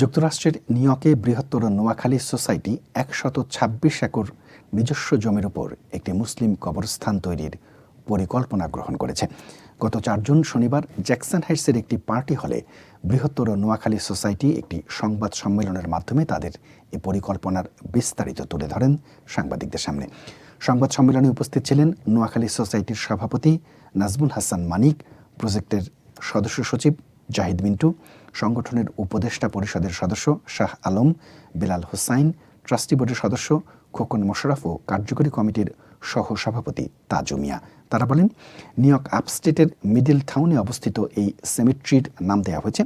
যুক্তরাষ্ট্রের নিউইয়র্কে বৃহত্তর নোয়াখালী সোসাইটি একশত ছাব্বিশ একর নিজস্ব জমির উপর একটি মুসলিম কবরস্থান তৈরির পরিকল্পনা গ্রহণ করেছে। গত চার জুন শনিবার জ্যাকসন হাইটসের একটি পার্টি হলে বৃহত্তর নোয়াখালী সোসাইটি একটি সংবাদ সম্মেলনের মাধ্যমে তাদের এই পরিকল্পনার বিস্তারিত তুলে ধরেন সাংবাদিকদের সামনে। সংবাদ সম্মেলনে উপস্থিত ছিলেন নোয়াখালী সোসাইটির সভাপতি নাজমুল হাসান মানিক, প্রজেক্টের সদস্য সচিব জাহিদ মিন্টু সংগঠনের উপদেষ্টা পরিষদের সদস্য শাহ আলম, বিলাল হোসাইন, ট্রাস্টি বোর্ডের সদস্য খোকন মোশারফ ও কার্যকরী কমিটির সহ সভাপতি তাজু মিয়া। তারা বলেন নিউইয়র্ক আপস্টেটের মিডিল টাউনে অবস্থিত এই সেমেট্রির নাম দেওয়া হয়েছে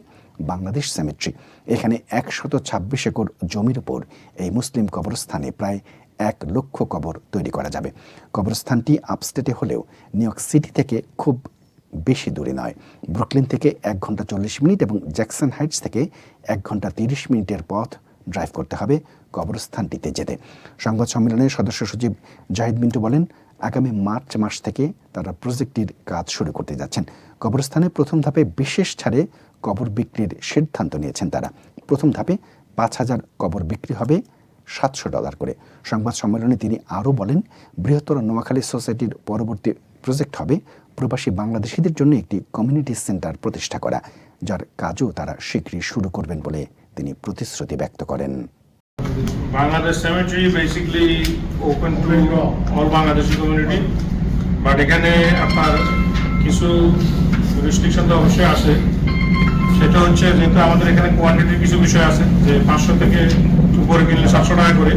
বাংলাদেশ সেমেট্রি। এখানে একশত ছাব্বিশ একর জমির উপর এই মুসলিম কবরস্থানে প্রায় এক লক্ষ কবর তৈরি করা যাবে। কবরস্থানটি আপস্টেটে হলেও নিউইয়র্ক সিটি থেকে খুব বেশি দূরে নয়। ব্রুকলিন থেকে এক ঘণ্টা চল্লিশ মিনিট এবং জ্যাকসন হাইটস থেকে এক ঘণ্টা তিরিশ মিনিটের পথ ড্রাইভ করতে হবে কবরস্থানটিতে যেতে। সংবাদ সম্মেলনে সদস্য সচিব জাহিদ মিন্টু বলেন, আগামী মার্চ মাস থেকে তারা প্রজেক্টটির কাজ শুরু করতে যাচ্ছেন। কবরস্থানে প্রথম ধাপে বিশেষ ছাড়ে কবর বিক্রির সিদ্ধান্ত নিয়েছেন তারা। প্রথম ধাপে পাঁচ হাজার কবর বিক্রি হবে সাতশো ডলার করে। সংবাদ সম্মেলনে তিনি আরও বলেন, বৃহত্তর নোয়াখালী সোসাইটির পরবর্তী প্রজেক্ট হবে প্রবাসী বাংলাদেশিদের জন্য একটি কমিউনিটি সেন্টার প্রতিষ্ঠা করা, যার কাজও তারা শীঘ্রই শুরু করবেন বলে তিনি প্রতিশ্রুতি ব্যক্ত করেন। Bangladesh Cemetery basically open to all Bangladeshi community but এখানে আপনার কিছু রেস্ট্রিকশন তো অবশ্যই আছে। সেটা হচ্ছে যেহেতু আমাদের এখানে কোয়ান্টিটির কিছু বিষয় আছে, যে পাঁচশো থেকে উপরে কিনলে সাতশো টাকা করে।